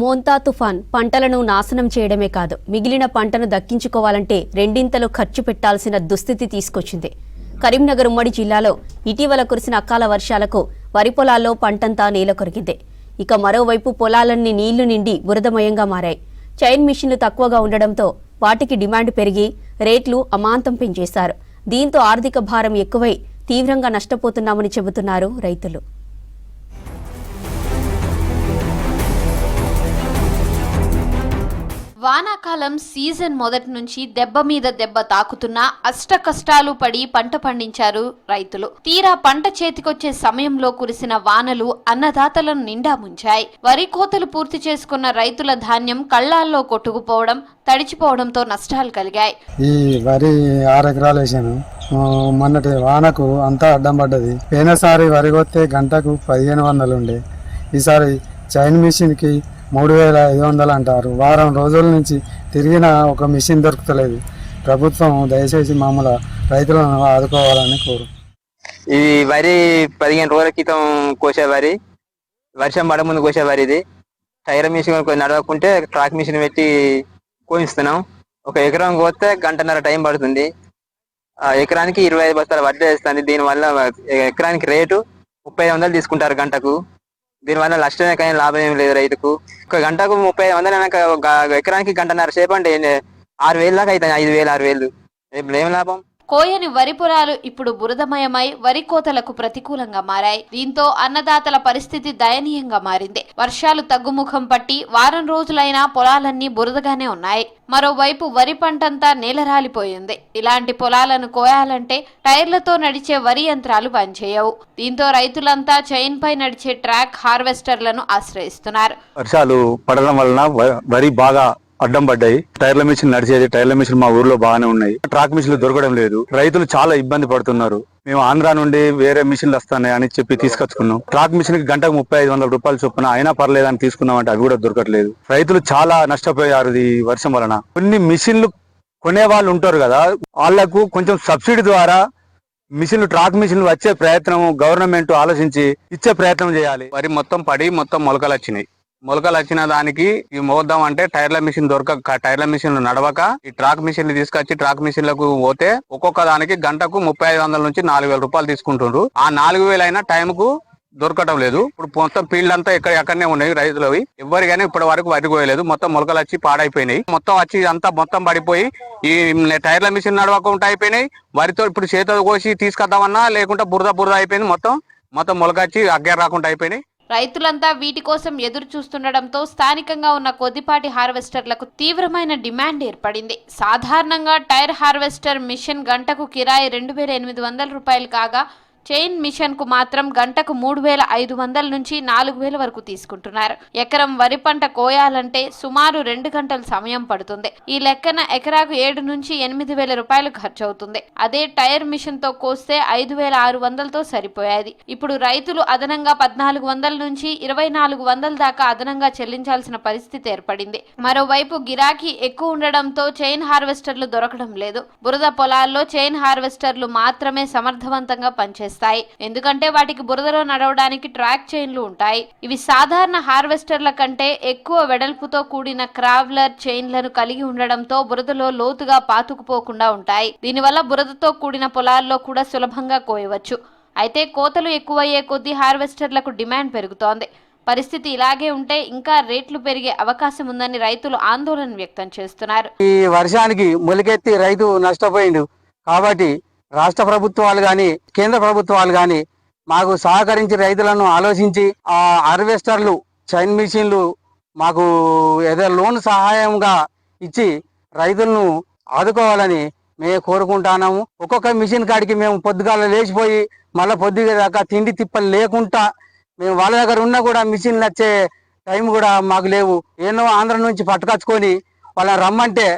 మోంతా తుఫాన్ పంటలను నాశనం చేయడమే కాదు మిగిలిన పంటను దక్కించుకోవాలంటే రెండింతలు ఖర్చు పెట్టాల్సిన దుస్థితి తీసుకొచ్చింది. కరీంనగర్ ఉమ్మడి జిల్లాలో ఇటీవల కురిసిన అకాల వర్షాలకు వరి పొలాల్లో పంటంతా నేల కొరికింది. ఇక మరోవైపు పొలాలన్నీ నీళ్ళు నిండి బురదమయంగా మారాయి. చైన్ మిషన్లు తక్కువగా ఉండడంతో వాటికి డిమాండ్ పెరిగి రేట్లు అమాంతం పెంచేశారు. దీంతో ఆర్థిక భారం ఎక్కువై తీవ్రంగా నష్టపోతున్నామని చెబుతున్నారు రైతులు. వానాకాలం సీజన్ మొదటి నుంచి దెబ్బ మీద దెబ్బ తాకుతున్నా అష్ట కష్టాలు పడి పంట పండించారు రైతులు. తీరా పంట చేతికొచ్చే సమయంలో కురిసిన వానలు అన్నదాతలను నిండా ముంచాయి. వరి కోతలు పూర్తి చేసుకున్న రైతుల ధాన్యం కళ్ళాల్లో కొట్టుకుపోవడం తడిచిపోవడంతో నష్టాలు కలిగాయి. ఈ వరి ఆరు ఎకరాలు వేసాను. మొన్నటి వానకు అంతా అడ్డం పడ్డది. పోయినసారి వరి కొత్తే గంటకు పదిహేను వందలు ఉండే. ఈసారి చైన్ మిషన్కి మూడు వేల ఐదు వందలు అంటారు. వారం రోజుల నుంచి తిరిగిన ఒక మిషన్ దొరుకుతలేదు. ప్రభుత్వం దయచేసి మామూలు రైతులను ఆదుకోవాలని కోరు. ఇది వరి పదిహేను రోజుల క్రితం కోసే వరి వర్షం పడ ముందు కోసే వరి ఇది. టైర్ మిషన్ కొంచెం నడవకుంటే ట్రాక్ మిషన్ పెట్టి కోయిస్తున్నాం. ఒక ఎకరం కోస్తే గంటన్నర టైం పడుతుంది. ఆ ఎకరానికి ఇరవై ఐదు బస్తాల వడ్డీ వేస్తుంది. దీనివల్ల ఎకరానికి రేటు ముప్పై ఐదు వందలు తీసుకుంటారు గంటకు. దీనివల్ల నష్టమే కానీ లాభం ఏం లేదు రైతుకు. ఒక గంటకు ముప్పై వందల వందలు ఒక ఎకరానికి గంటన్నర సేపు అంటే ఆరు వేలు దాకా అవుతాయి ఐదు వేలు ఆరు వేలు. ఏం లాభం? కోయని వరి పొలాలు ఇప్పుడు బురదమయమై వరి కోతలకు ప్రతికూలంగా మారాయి. దీంతో అన్నదాతల పరిస్థితి దయనీయంగా మారింది. వర్షాలు తగ్గుముఖం పట్టి వారం రోజులైనా పొలాలన్నీ బురదగానే ఉన్నాయి. మరోవైపు వరి పంటంతా నేలరాలిపోయింది ఇలాంటి పొలాలను కోయాలంటే టైర్లతో నడిచే వరి యంత్రాలు పనిచేయవు. దీంతో రైతులంతా చైన్ పై నడిచే ట్రాక్ హార్వెస్టర్లను ఆశ్రయిస్తున్నారు. వర్షాలు పడడం వలన వరి బాగా అడ్డం పడ్డాయి. టైర్ల మిషన్ నడిచేది టైర్ల మిషన్ మా ఊర్లో బాగానే ఉన్నాయి. ట్రాక్ మిషన్లు దొరకడం లేదు. రైతులు చాలా ఇబ్బంది పడుతున్నారు. మేము ఆంధ్రా నుండి వేరే మిషన్లు వస్తాయి అని చెప్పి తీసుకొచ్చుకున్నాం. ట్రాక్ మిషన్కి గంటకు ముప్పై ఐదు వందల రూపాయలు చొప్పున అయినా పర్లేదని తీసుకున్నాం అంటే అవి కూడా దొరకట్లేదు. రైతులు చాలా నష్టపోయారు ఈ వర్షం వలన. కొన్ని మిషన్లు కొనే వాళ్ళు ఉంటారు కదా వాళ్ళకు కొంచెం సబ్సిడీ ద్వారా మిషన్లు ట్రాక్ మిషన్లు వచ్చే ప్రయత్నం గవర్నమెంట్ ఆలోచించి ఇచ్చే ప్రయత్నం చేయాలి. వరి మొత్తం పడి మొత్తం మొలకలు వచ్చినాయి. మొలకలు వచ్చిన దానికి ఇవి మోద్దాం అంటే టైర్ల మిషన్ దొరకక టైర్ల మిషన్లు నడవక ఈ ట్రాక్ మిషన్లు తీసుకొచ్చి ట్రాక్ మిషన్లకు పోతే ఒక్కొక్క దానికి గంటకు ముప్పై ఐదు వందల నుంచి నాలుగు వేల రూపాయలు తీసుకుంటుండ్రు. ఆ నాలుగు వేలు అయినా టైంకు దొరకటం లేదు. ఇప్పుడు మొత్తం ఫీల్డ్ అంతా ఇక్కడ ఎక్కడనే ఉన్నాయి రైతులవి. ఎవరు కానీ ఇప్పటి వరకు వరి కోయలేదు. మొత్తం మొలకలు వచ్చి పాడైపోయినాయి. మొత్తం వచ్చి అంతా మొత్తం పడిపోయి ఈ టైర్ల మిషన్ నడవకుండా అయిపోయినాయి. వరితో ఇప్పుడు చేతితో కోసి తీసుకొద్దామన్నా లేకుంటే బురద బురద అయిపోయింది మొత్తం. మొత్తం మొలకొచ్చి అగ్గర రాకుండా అయిపోయినాయి. రైతులంతా వీటి కోసం ఎదురు చూస్తుండటంతో స్థానికంగా ఉన్న కొద్దిపాటి హార్వెస్టర్లకు తీవ్రమైన డిమాండ్ ఏర్పడింది. సాధారణంగా టైర్ హార్వెస్టర్ మిషన్ గంటకు కిరాయి రెండు వేల ఎనిమిది వందల రూపాయలు కాగా చైన్ మిషన్కు మాత్రం గంటకు మూడు వేల ఐదు వందల నుంచి నాలుగు వేల వరకు తీసుకుంటున్నారు. ఎకరం వరి పంట కోయాలంటే సుమారు రెండు గంటల సమయం పడుతుంది. ఈ లెక్కన ఎకరాకు ఏడు నుంచి ఎనిమిది వేల రూపాయలు ఖర్చు అవుతుంది అదే టైర్ మిషన్తో కోస్తే ఐదు వేల ఆరు వందలతో సరిపోయేది. ఇప్పుడు రైతులు అదనంగా పద్నాలుగు వందల నుంచి ఇరవై నాలుగు వందల దాకా అదనంగా చెల్లించాల్సిన పరిస్థితి ఏర్పడింది. మరోవైపు గిరాకీ ఎక్కువ ఉండడంతో చైన్ హార్వెస్టర్లు దొరకడం లేదు. బురద పొలాల్లో చైన్ హార్వెస్టర్లు మాత్రమే సమర్థవంతంగా పనిచేస్తాయి ఎందుకంటే వాటికి బురదలో నడవడానికి ట్రాక్ చైన్లు ఉంటాయి. ఇవి సాధారణ హార్వెస్టర్ల కంటే ఎక్కువ వెడల్పుతో కూడిన క్రావ్లర్ చైన్లను కలిగి ఉండడంతో బురదలో లోతుగా పాతుకుపోకుండా ఉంటాయి. దీనివల్ల బురదతో కూడిన పొలాల్లో కూడా సులభంగా కోయవచ్చు. అయితే కోతలు ఎక్కువయ్యే కొద్దీ హార్వెస్టర్లకు డిమాండ్ పెరుగుతోంది. పరిస్థితి ఇలాగే ఉంటే ఇంకా రేట్లు పెరిగే అవకాశం ఉందని రైతులు ఆందోళన వ్యక్తం చేస్తున్నారు. ఈ వర్షానికి మొలికెత్తి రైతు నష్టపోయిండు. కాబట్టి రాష్ట్ర ప్రభుత్వాలు కానీ కేంద్ర ప్రభుత్వాలు కానీ మాకు సహకరించి రైతులను ఆలోచించి ఆ హార్వెస్టర్లు చైన్ మిషన్లు మాకు ఏదో లోన్ సహాయంగా ఇచ్చి రైతులను ఆదుకోవాలని మేము కోరుకుంటున్నాము. ఒక్కొక్క మిషన్ కాడికి మేము పొద్దుగాల లేచిపోయి మళ్ళీ పొద్దుగా దాకా తిండి తిప్పలు లేకుండా మేము వాళ్ళ దగ్గర ఉన్నా కూడా మిషన్లు వచ్చే టైం కూడా మాకు లేవు. ఎన్నో ఆంధ్ర నుంచి పట్టుకొచ్చుకొని వాళ్ళని రమ్మంటే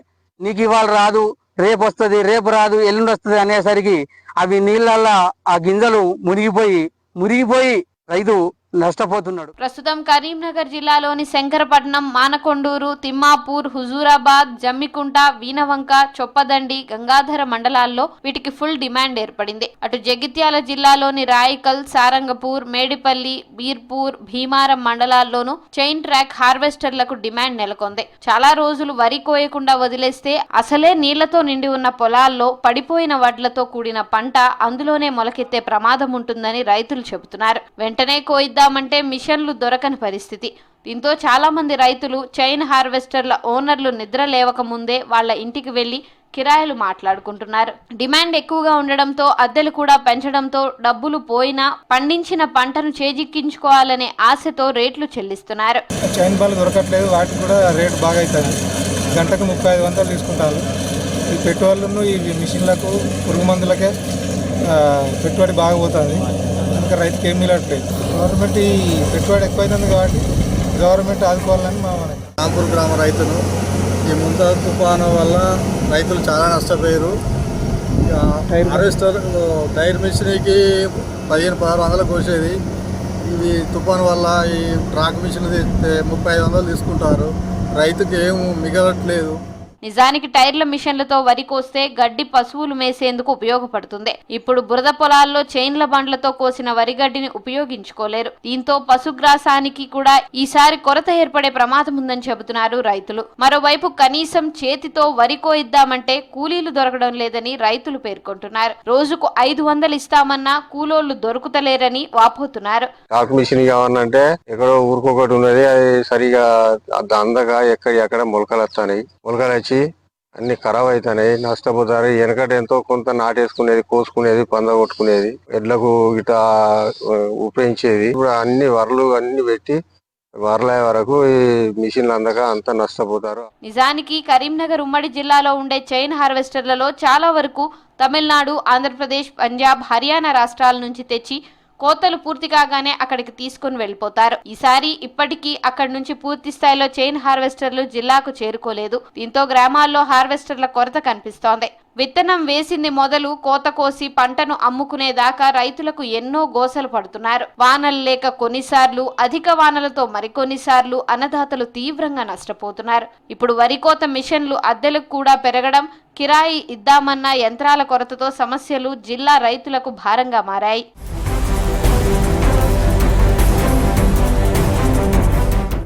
నీకు ఇవాళ రాదు రేపు వస్తుంది రేపు రాదు ఎల్లుండి వస్తుంది అనేసరికి అవి నీళ్ళల్లో ఆ గింజలు మునిగిపోయి మునిగిపోయి రైతు నష్టపోతున్నాడు. ప్రస్తుతం కరీంనగర్ జిల్లాలోని శంకరపట్నం మానకొండూరు తిమ్మాపూర్ హుజూరాబాద్ జమ్మికుంట వీనవంక చొప్పదండి గంగాధర మండలాల్లో వీటికి ఫుల్ డిమాండ్ ఏర్పడింది. అటు జగిత్యాల జిల్లాలోని రాయికల్ సారంగపూర్ మేడిపల్లి బీర్పూర్ భీమారం మండలాల్లోనూ చైన్ ట్రాక్ హార్వెస్టర్లకు డిమాండ్ నెలకొంది. చాలా రోజులు వరి కోయకుండా వదిలేస్తే అసలే నీళ్ళతో నిండి ఉన్న పొలాల్లో పడిపోయిన వడ్లతో కూడిన పంట అందులోనే మొలకెత్తే ప్రమాదం ఉంటుందని రైతులు చెబుతున్నారు. వెంటనే కోయిద్దామంటే మిషన్లు దొరకని పరిస్థితి. దీంతో చాలామంది రైతులు చైన్ హార్వెస్టర్ల ఓనర్లు నిద్ర లేవకముందే వాళ్ళ ఇంటికి వెళ్ళి కిరాయిలు మాట్లాడుకుంటున్నారు. డిమాండ్ ఎక్కువగా ఉండడంతో అద్దెలు కూడా పెంచడంతో డబ్బులు పోయినా పండించిన పంటను చేజిక్కించుకోవాలనే ఆశతో రేట్లు చెల్లిస్తున్నారు. చైన్ బాల్ దొరకట్లేదు వాటికి కూడా రేట్ బాగా అవుతుంది గంటకు ముప్పై ఐదు వందలు తీసుకుంటారు. ఈ పెట్టుబడులను ఈ మిషన్లకు పురుగు మందులకే పెట్టుబడి బాగా పోతుంది ఇంకా రైతుకి ఏం మిగలట్లేదు గవర్నమెంట్ ఈ పెట్టుబడి ఎక్కువైతుంది కాబట్టి గవర్నమెంట్ ఆదుకోవాలని మా మనకి నాగపూర్ గ్రామ రైతులు. ఈ ముంత తుఫాను వల్ల రైతులు చాలా నష్టపోయారు. హార్వెస్టర్ టైర్ మిషన్కి పదిహేను పదహారు వందలు కోసేది. ఇవి తుఫాను వల్ల ఈ ట్రాక్ మిషన్ తెస్తే ముప్పై ఐదు వందలు తీసుకుంటారు. రైతుకి ఏం మిగలట్లేదు. నిజానికి టైర్ల మిషన్లతో వరి కోస్తే గడ్డి పశువులు మేసేందుకు ఉపయోగపడుతుంది. ఇప్పుడు బురద పొలాల్లో చైన్ల బండ్లతో కోసిన వరి గడ్డిని ఉపయోగించుకోలేరు. దీంతో పశుగ్రాసానికి కూడా ఈసారి కొరత ఏర్పడే ప్రమాదం ఉందని చెబుతున్నారు రైతులు. మరోవైపు కనీసం చేతితో వరి కోయిద్దామంటే కూలీలు దొరకడం లేదని రైతులు పేర్కొంటున్నారు. రోజుకు ఐదు వందలు ఇస్తామన్నా కూలోళ్ళు దొరుకుతలేరని వాపోతున్నారు. టాక్ మిషన్ కావాలంటే ఎక్కడో ఉన్నది అది సరిగా అందగా ఎక్కడ ఎక్కడ మొలకలు వస్తాయి. మొలకలు వచ్చి అన్ని ఖరాబ్ అవుతున్నాయి నష్టపోతారు. వెనకట ఎంతో కొంత నాటేసుకునేది కోసుకునేది పంద కొట్టుకునేది ఎడ్లకు ఇట ఉపయోగించేది. ఇప్పుడు అన్ని వరలు అన్ని పెట్టి వరలయ్యే వరకు ఈ మిషన్లు అందక అంత నష్టపోతారు. నిజానికి కరీంనగర్ ఉమ్మడి జిల్లాలో ఉండే చైన్ హార్వెస్టర్లలో చాలా వరకు తమిళనాడు ఆంధ్రప్రదేశ్ పంజాబ్ హర్యానా రాష్ట్రాల నుంచి తెచ్చి కోతలు పూర్తి కాగానే అక్కడికి తీసుకుని వెళ్ళిపోతారు. ఈసారి ఇప్పటికీ అక్కడి నుంచి పూర్తి స్థాయిలో చైన్ హార్వెస్టర్లు జిల్లాకు చేరుకోలేదు. దీంతో గ్రామాల్లో హార్వెస్టర్ల కొరత కనిపిస్తోంది. విత్తనం వేసింది మొదలు కోత కోసి పంటను అమ్ముకునేదాకా రైతులకు ఎన్నో గోసలు పడుతున్నారు. వానలు లేక కొన్నిసార్లు అధిక వానలతో మరికొన్నిసార్లు అన్నదాతలు తీవ్రంగా నష్టపోతున్నారు. ఇప్పుడు వరి కోత మిషన్లు అద్దెలకు కూడా పెరగడం కిరాయి ఇద్దామన్న యంత్రాల కొరతతో సమస్యలు జిల్లా రైతులకు భారంగా మారాయి.